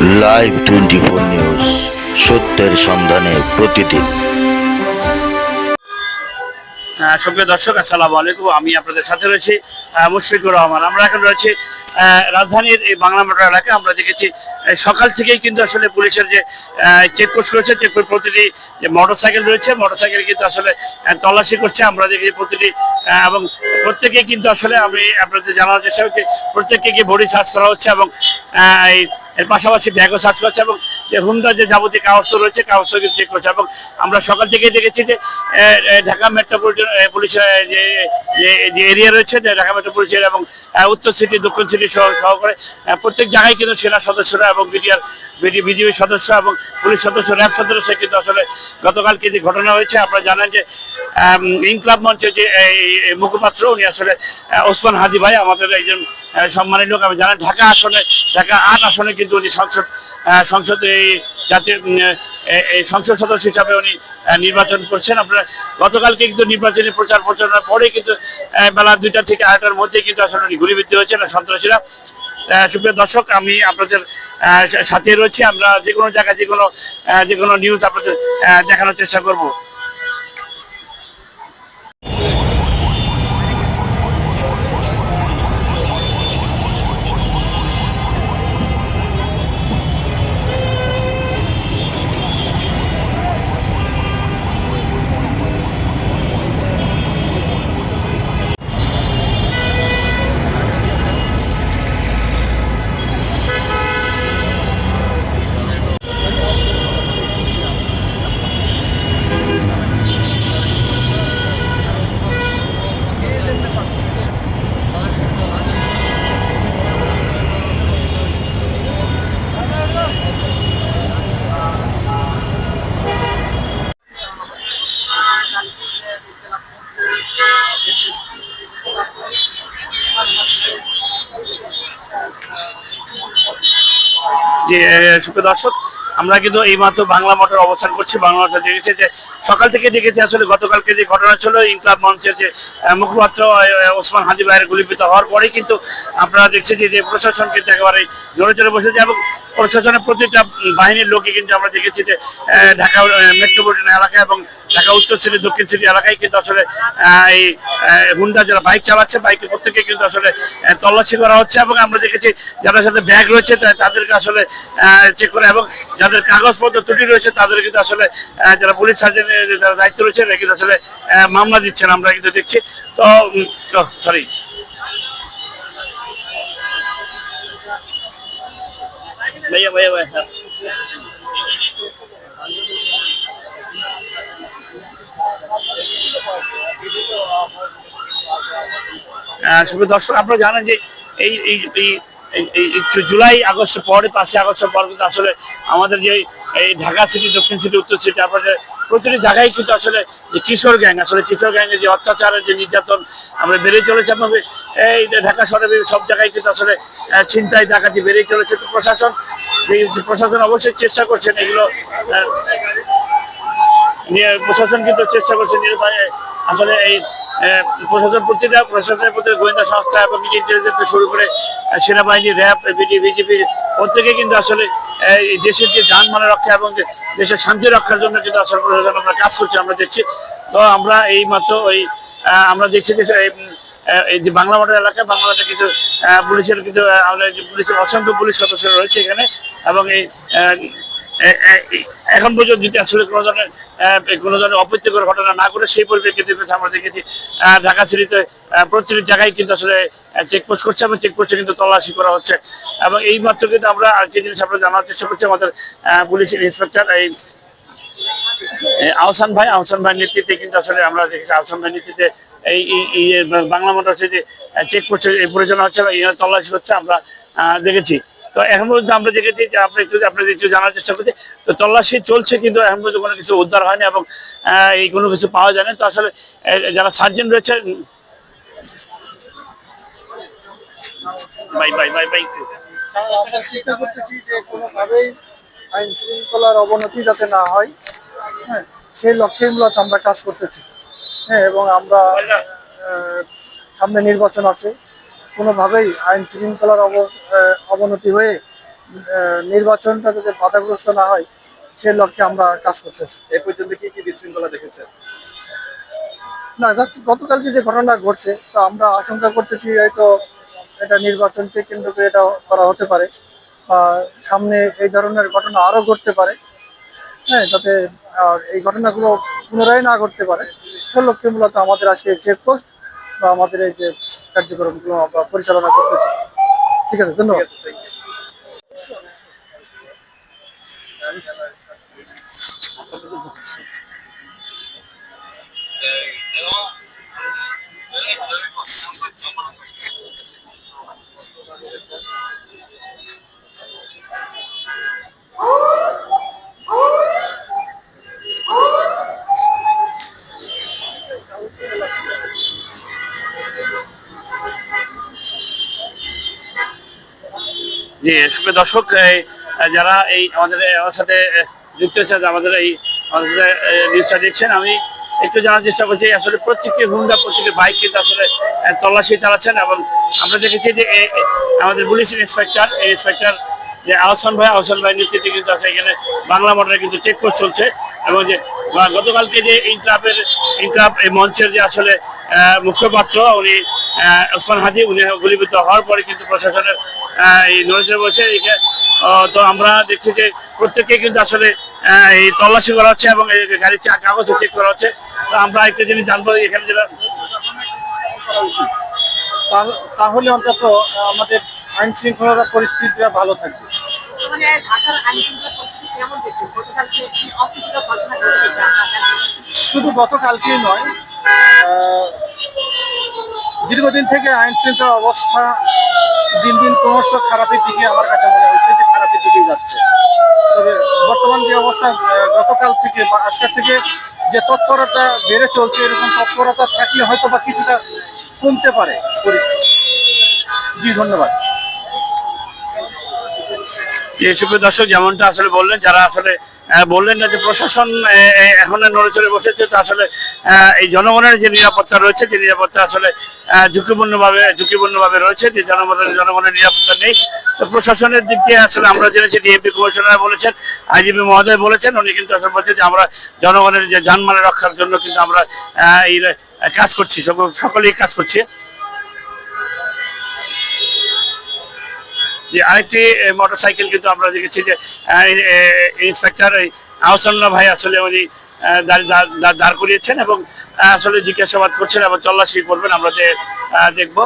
Live twenty four news সত্যের সন্ধানে প্রতিদিন। সক্রিয় দর্শক, আসসালামু আলাইকুম। আমি আপনাদের সাথে রয়েছি মুশফিকুর রহমান। আমরা এখন রয়েছি রাজধানীর এই বাংলা মোটর এলাকায় আমরা দেখেছি সকাল থেকেই কিন্তু আসলে পুলিশের যে চেকপোস্ট রয়েছে, চেকপোস্ট প্রতিটি যে মোটরসাইকেল রয়েছে, মোটরসাইকেল কিন্তু আসলে তল্লাশি করছে। আমরা দেখেছি প্রতিটি এবং প্রত্যেকেই কিন্তু আসলে আমি আপনাদের জানার চেষ্টা করছি, প্রত্যেককে বডি সার্চ করা হচ্ছে এবং এর পাশাপাশি ব্যাগও সার্চ করছে এবং যে হুন্ডা যে যাবতীয় কাগজ রয়েছে কাগজ চেক করছে। এবং আমরা সকাল থেকে দেখেছি যে ঢাকা মেট্রোপলিটন এ, পুলিশের যে যে- এরিয়া রয়েছে ঢাকা মেট্রোপলিটন এবং উত্তর সিটি দক্ষিণ সিটি সহ সহকারে প্রত্যেক জায়গায় কিন্তু সেনা সদস্যরা এবং বিডিআর বিডি সদস্য এবং পুলিশ সদস্য র্যাব সদস্য কিন্তু আসলে গতকালকে যে ঘটনা হয়েছে আপনারা জানেন যে ইনকলাব মঞ্চের যে মুখপাত্র উনি আসলে ওসমান হাদি ভাই আমাদের একজন আহ, সম্মানিত লোক। আমি জানেন ঢাকা আসনে ঢাকা আট আসনে কিন্তু উনি সংসদ সংসদে জাতীয় সংসদ সদস্য হিসাবে উনি নির্বাচন করছেন। আপনারা গতকালকে কিন্তু নির্বাচনী প্রচার প্রচারণার পরে কিন্তু বেলা দুইটা থেকে আড়াইটার মধ্যে কিন্তু আসলে উনি গুলিবিদ্ধ হয়েছেন। সন্ত্রাসীরা সুপ্রিয় দর্শক, আমি আপনাদের সাথে রয়েছি। আমরা যে কোনো জায়গায় যে কোনো যে কোনো নিউজ আপনাদের দেখানোর চেষ্টা করব। যে, সুপ্রিয় দর্শক, আমরা কিন্তু এই মাত্র বাংলা মোটর অবস্থান করছি, বাংলা মোটর দেখেছি যে, সকাল থেকে দেখেছি আসলে গতকালকে যে ঘটনা ছিল, ইনকলাব মঞ্চের যে মুখপাত্র ওসমান হাজি ভাইয়ের গুলিপিত হওয়ার পরেই কিন্তু আপনারা দেখছি যে যে প্রশাসন কিন্তু একেবারে জোরে জোরে বসেছে এবং প্রশাসনের প্রতিটা বাহিনীর লোকই কিন্তু আমরা দেখেছি যে ঢাকা মেট্রোপলিটন এলাকা এবং ঢাকা উত্তর সিটি দক্ষিণ সিটি এলাকায় কিন্তু আসলে এই হুন্ডা যারা বাইক চালাচ্ছে বাইকের প্রত্যেকে কিন্তু আসলে তল্লাশি করা হচ্ছে এবং আমরা দেখেছি যাদের সাথে ব্যাগ রয়েছে তাদেরকে আসলে চেক করা এবং যাদের কাগজপত্র ত্রুটি রয়েছে, তাদের কিন্তু আসলে যারা পুলিশ সার্জেনের যারা দায়িত্ব রয়েছে কিন্তু আসলে মামলা দিচ্ছেন, আমরা কিন্তু দেখছি। তো সরি ভাইয়া ভাইয়া ভাইয়া সুপ্রিয় দর্শক আপনারা জানেন যে এই এই জুলাই আগস্ট পরে, পাঁচই আগস্ট পর কিন্তু আসলে আমাদের যে এই ঢাকা সিটি, দক্ষিণ সিটি, উত্তর সিটি, আপনাদের প্রতিটি জায়গায় কিন্তু আসলে যে কিশোর গ্যাং, আসলে কিশোর গ্যাংয়ের যে অত্যাচারের যে নির্যাতন আমরা বেড়ে চলেছে এবং এই ঢাকা শহরে সব জায়গায় কিন্তু আসলে ছিনতাই, ডাকাতি বেড়েই চলেছে। তো প্রশাসন প্রশাসন অবশ্যই চেষ্টা করছেন এগুলো নিয়ে প্রশাসন কিন্তু চেষ্টা করছে নিরুপায় আসলে এই প্রশাসন প্রতিটা প্রশাসনের প্রতি গোয়েন্দা সংস্থা এবং ইন্টেলিজেন্স শুরু করে সেনাবাহিনী র্যাব বিজেপি প্রত্যেকে কিন্তু আসলে দেশের যে যানমাল রক্ষা এবং দেশের শান্তি রক্ষার জন্য কিন্তু আসলে প্রশাসন আমরা কাজ করছি আমরা দেখছি। তো আমরা এই মাত্র ওই আমরা দেখছি যে এই, যে বাংলা মাঠের এলাকায় বাংলা মাঠে কিন্তু পুলিশের কিন্তু আমাদের পুলিশের অসংখ্য পুলিশ সদস্য রয়েছে এখানে এবং এই এখন পর্যন্ত যদি আসলে কোনো ধরনের কোনো ধরনের অপ্রীতিকর ঘটনা না করে সেই পরিপ্রেক্ষিতে কিন্তু আমরা দেখেছি ঢাকা সিটিতে প্রতিটি জায়গায় কিন্তু আসলে চেকপোস্ট করছে এবং চেকপোস্টে কিন্তু তল্লাশি করা হচ্ছে। এবং এই মাত্র কিন্তু আমরা আরেকটি জিনিস আমরা জানার চেষ্টা করছি, আমাদের পুলিশের ইন্সপেক্টর, এই আহসান ভাই আহসান ভাই নেতৃত্বে কিন্তু আসলে আমরা দেখেছি, আহসান ভাই নেতৃত্বে এই বাংলা মোটর হচ্ছে যে চেক প্রয়োজন হচ্ছে বা এই তল্লাশি হচ্ছে আমরা দেখেছি। তো এখন পর্যন্ত আমরা দেখেছি যে আপনি একটু আপনাদের একটু জানার চেষ্টা করছি তো তল্লাশি চলছে কিন্তু এখন পর্যন্ত কোনো কিছু উদ্ধার হয়নি এবং এই কোনো কিছু পাওয়া যায় না তো আসলে যারা সার্জেন রয়েছে বাই বাই বাই বাই করতেছি যে কোনোভাবেই আইন শৃঙ্খলার অবনতি যাতে না হয় হ্যাঁ সেই লক্ষ্যে মূলত আমরা কাজ করতেছি। হ্যাঁ এবং আমরা সামনে নির্বাচন আছে। কোনোভাবেই আইন শৃঙ্খলার অব- অবনতি হয়ে নির্বাচনটা যাতে বাধাগ্রস্ত না হয় সে লক্ষ্যে আমরা কাজ করতেছি। এ পর্যন্ত কি কি বিশৃঙ্খলা দেখেছে না জাস্ট গতকালকে যে ঘটনা ঘটছে তো আমরা আশঙ্কা করতেছি হয়তো এটা নির্বাচনকে কেন্দ্র করে এটা করা হতে পারে বা সামনে এই ধরনের ঘটনা আরও ঘটতে পারে। হ্যাঁ যাতে আর এই ঘটনাগুলো পুনরায় না ঘটতে পারে সে লক্ষ্যে মূলত আমাদের আজকে চেকপোস্ট বা আমাদের এই যে কার্যক্রমগুলো আমরা পরিচালনা করতেছে। ঠিক আছে ধন্যবাদ। জি, সুপ্রিয় দর্শক যারা এই আমাদের সাথে যুক্ত হয়েছে আমাদের এই, আমাদের নিউজটা দেখছেন, আমি একটু জানার চেষ্টা করছি, আসলে প্রত্যেকটি হুন্ডা প্রত্যেকটি বাইক কিন্তু আসলে তল্লাশি চালাচ্ছেন এবং আমরা দেখেছি যে আমাদের পুলিশ ইন্সপেক্টর এই ইন্সপেক্টর যে আহসান ভাই আহসান ভাই নেতৃত্বে কিন্তু আছে, এখানে বাংলা মোটরে কিন্তু চেক পোস্ট চলছে এবং যে বা- গতকালকে যে ইনক্লাবের ইনক্লাব এই মঞ্চের যে আসলে আহ, মুখপাত্র উনি ওসমান হাজি উনি গুলিবিদ্ধ হওয়ার পরে কিন্তু প্রশাসনের এই নজরে বসে তো আমরা দেখছি যে প্রত্যেককে কিন্তু আসলে এই তল্লাশি করা হচ্ছে এবং এই গাড়ির চা কাগজে চেক করা হচ্ছে। তো আমরা একটা জিনিস জানব এখানে যেটা তাহ- তাহলে অন্তত আমাদের আইন শৃঙ্খলা পরিস্থিতিটা ভালো থাকবে। মানে ঢাকার আইন শৃঙ্খলা গতকালকে। শুধু গতকালকেই নয় দীর্ঘদিন থেকে আইন শৃঙ্খলা অবস্থা দিন দিন ক্রমশ খারাপের দিকে আমার কাছে মনে হচ্ছে যে খারাপের দিকে যাচ্ছে। তবে বর্তমান যে অবস্থা গতকাল থেকে বা আজকের থেকে যে তৎপরতা বেড়ে চলছে, এরকম তৎপরতা থাকলে হয়তো বা কিছুটা কমতে পারে পরিস্থিতি। জি, ধন্যবাদ। সুপ্রিয় দর্শক যেমনটা আসলে বললেন, যারা আসলে বললেন না যে প্রশাসন এখন নড়ে চড়ে বসেছে, তো আসলে এই জনগণের যে নিরাপত্তা রয়েছে, যে নিরাপত্তা আসলে ঝুঁকিপূর্ণভাবে ঝুঁকিপূর্ণভাবে রয়েছে, যে জনগণের জনগণের নিরাপত্তা নেই। তো প্রশাসনের দিক দিয়ে আসলে আমরা জেনেছি ডিএমপি কমিশনার বলেছেন আইজিপি মহোদয় বলেছেন, উনি কিন্তু আসলে বলছেন যে আমরা জনগণের যে যানমালের রক্ষার জন্য কিন্তু আমরা এই কাজ করছি সকল- সকলেই কাজ করছি। যে আরেকটি মোটর সাইকেল কিন্তু আমরা দেখেছি যে ইন্সপেক্টর আহসানুল্লাহ ভাই আসলে উনি দাঁড়- করিয়েছেন এবং আসলে জিজ্ঞাসাবাদ করছেন এবং তল্লাশি করবেন, আমরা যে দেখব।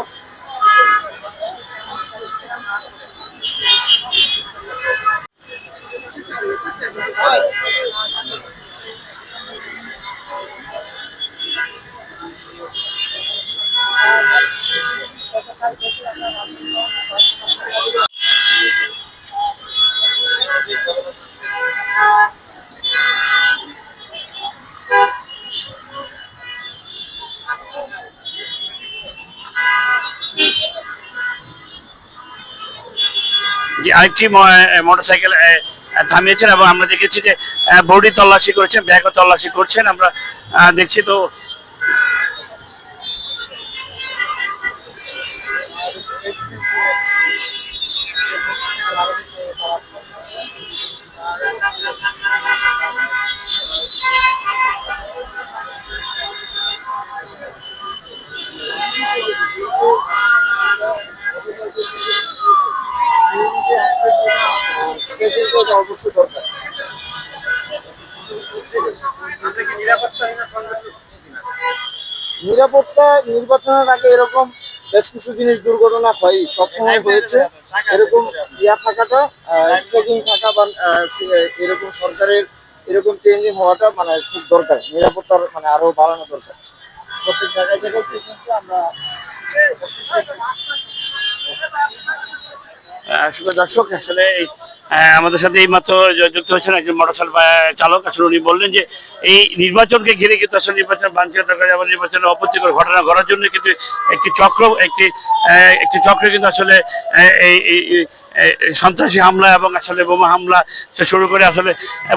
যে আরেকটি মোটরসাইকেল থামিয়েছেন এবং আমরা দেখেছি যে বডি তল্লাশি করেছেন, ব্যাগও তল্লাশি করছেন। আমরা দেখছি তো নিরাপত্তা নির্বাচনের আগে এরকম বেশ কিছু জিনিস দুর্ঘটনা হয়, সবসময় হয়েছে। এরকম ইয়া থাকাটা চেকিং থাকা বা এরকম সরকারের এরকম চেঞ্জিং হওয়াটা মানে খুব দরকার। নিরাপত্তার মানে আরও বাড়ানো দরকার। কিন্তু আমরা সুপ্রিয় দর্শক, আসলে আমাদের সাথে এই মাত্র যুক্ত হয়েছেন একজন মোটরসাইকেল চালক। আসলে উনি বললেন যে এই নির্বাচনকে ঘিরে কিন্তু আসলে নির্বাচন বাঞ্ছিত করা যাবে নির্বাচনের অপ্রীতিকর ঘটনা ঘটার জন্য কিন্তু একটি চক্র, একটি একটি চক্র কিন্তু আসলে এই সন্ত্রাসী হামলা এবং আসলে বোমা হামলা শুরু করে আসলে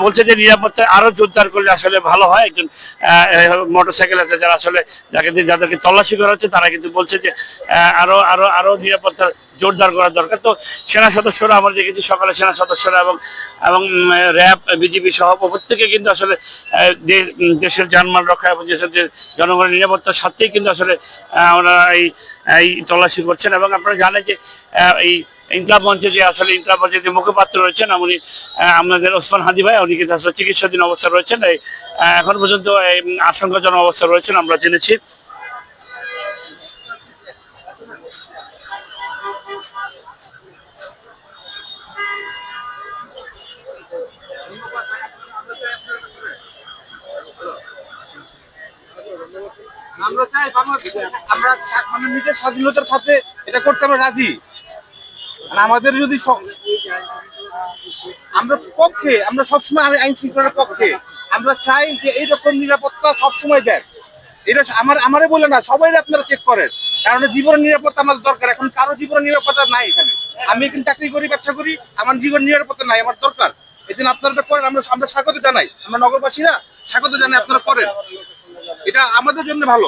বলছে যে নিরাপত্তা আরও জোরদার করলে আসলে ভালো হয়। একজন মোটরসাইকেল আছে যারা আসলে যাকে যাদেরকে তল্লাশি করা হচ্ছে, তারা কিন্তু বলছে যে আরও আরও আরও আরও নিরাপত্তার জোরদার করা দরকার। তো সেনা সদস্যরা আমরা দেখেছি, সকালে সেনা সদস্যরা এবং এবং র্যাব বিজেপি সহ প্রত্যেকে কিন্তু আসলে দেশের জানমাল রক্ষা এবং দেশের যে জনগণের নিরাপত্তার স্বার্থেই কিন্তু আসলে ওনারা এই এই তল্লাশি করছেন এবং আপনারা জানেন যে এই ইনকলাব মঞ্চে যে আসলে ইনকলাব মঞ্চের যে মুখপাত্র রয়েছেন উনি আমাদের ওসমান হাদি ভাই, উনি কিন্তু আসলে চিকিৎসাধীন অবস্থা রয়েছেন। এই এখন পর্যন্ত এই আশঙ্কাজনক অবস্থা রয়েছেন, আমরা জেনেছি। আমরা চাই আমরা মানে নিজের স্বাধীনতার সাথে এটা করতে আমরা রাজি। আমাদের যদি আমরা পক্ষে, আমরা সবসময় আইন শৃঙ্খলার পক্ষে, আমরা চাই যে এইরকম নিরাপত্তা সবসময় দেন। এটা আমার আমারে বলে না সবাই আপনারা চেক করেন। কারণ জীবন নিরাপত্তা আমাদের দরকার। এখন কারও জীবন নিরাপত্তা নাই এখানে। আমি এখানে চাকরি করি, ব্যবসা করি, আমার জীবন নিরাপত্তা নাই, আমার দরকার। এই জন্য আপনারা করেন, আমরা আমরা স্বাগত জানাই। আমরা নগরবাসীরা স্বাগত জানাই, আপনারা করেন। এটা আমাদের জন্য ভালো।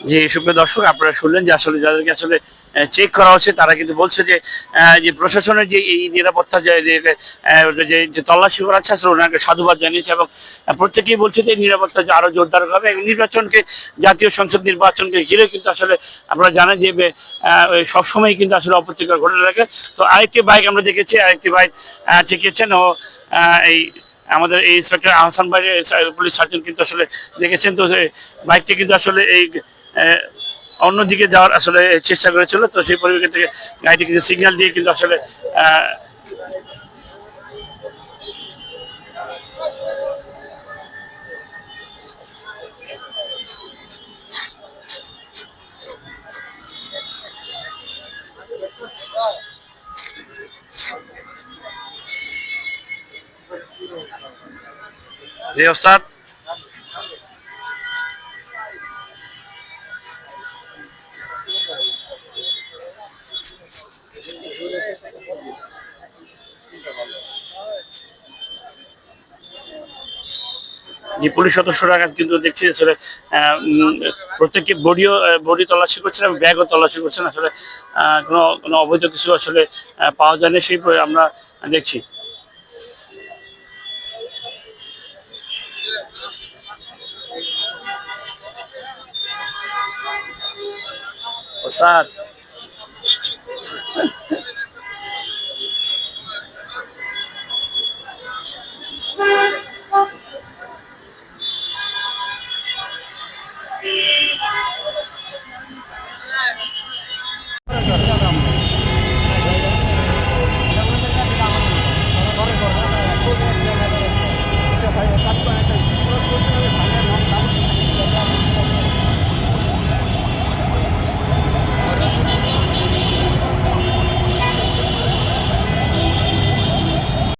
যে সুপ্রিয় দর্শক আপনারা শুনলেন যে আসলে যাদেরকে আসলে চেক করা হচ্ছে তারা কিন্তু বলছে যে যে প্রশাসনের যে এই নিরাপত্তা যে যে, তল্লাশি করা আছে আসলে ওনাকে সাধুবাদ জানিয়েছে এবং প্রত্যেকেই বলছে যে নিরাপত্তা যে আরও জোরদার হবে এবং নির্বাচনকে জাতীয় সংসদ নির্বাচনকে ঘিরে কিন্তু আসলে আপনারা জানেন যে সবসময় কিন্তু আসলে অপ্রীতিকর ঘটনা থাকে। তো আরেকটি বাইক আমরা দেখেছি আরেকটি বাইক চেকিয়েছেন ও এই আমাদের এই ইন্সপেক্টর আহসান ভাই পুলিশ সার্জন কিন্তু আসলে দেখেছেন। তো বাইকটি কিন্তু আসলে এই অন্যদিকে যাওয়ার আসলে চেষ্টা করেছিল, তো সেই পরিপ্রেক্ষিতে থেকে গাড়িটি কিন্তু সিগন্যাল দিয়ে কিন্তু আসলে জি যে পুলিশ সদস্যরা কিন্তু দেখছি আসলে প্রত্যেককে বডিও বডি তল্লাশি করছেন এবং ব্যাগও তল্লাশি করছেন। আসলে কোনো কোনো অবৈধ কিছু আসলে পাওয়া যায় না সেই আমরা দেখছি। স্যার।